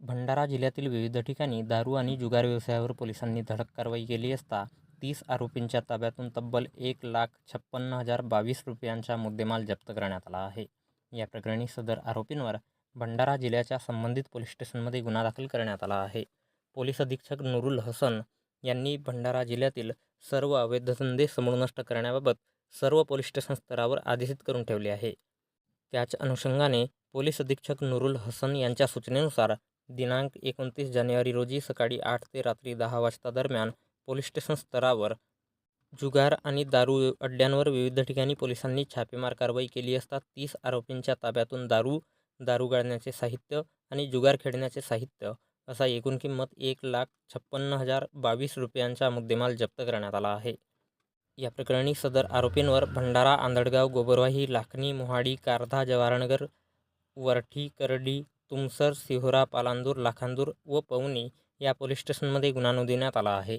भंडारा जिल्ह्यातील विविध ठिकाणी दारू आणि जुगार व्यवसायावर पोलिसांनी धडक कारवाई केली असता तीस आरोपींच्या ताब्यातून तब्बल एक लाख छप्पन्न हजार बावीस रुपयांचा मुद्देमाल जप्त करण्यात आला आहे. या प्रकरणी सदर आरोपींवर भंडारा जिल्ह्याच्या संबंधित पोलीस स्टेशनमध्ये गुन्हा दाखल करण्यात आला आहे. पोलीस अधीक्षक नुरुल हसन यांनी भंडारा जिल्ह्यातील सर्व अवैध धंदे समूळ नष्ट करण्याबाबत सर्व पोलीस स्टेशन स्तरावर आदेशित करून ठेवले आहे. त्याच अनुषंगाने पोलीस अधीक्षक नुरुल हसन यांच्या सूचनेनुसार दिनांक एकोणतीस जानेवारी रोजी सकाळी आठ ते रात्री दहा वाजता दरम्यान पोलीस स्टेशन स्तरावर जुगार आणि दारू अड्ड्यांवर विविध ठिकाणी पोलिसांनी छापेमार कारवाई केली असता तीस आरोपींच्या ताब्यातून दारू, दारू गाळण्याचे साहित्य आणि जुगार खेळण्याचे साहित्य असा एकूण किंमत एक लाख छप्पन्न हजार बावीस रुपयांचा मुद्देमाल जप्त करण्यात आला आहे. या प्रकरणी सदर आरोपींवर भंडारा, आंधळगाव, गोबरवाही, लाखनी, मोहाडी, कारधा, जवाहरनगर, वरठी, करडी, तुमसर, सिहोरा, पालांदूर, लाखांदूर व पवनी या पोलीस स्टेशनमध्ये गुन्हा नोंदविण्यात आला आहे.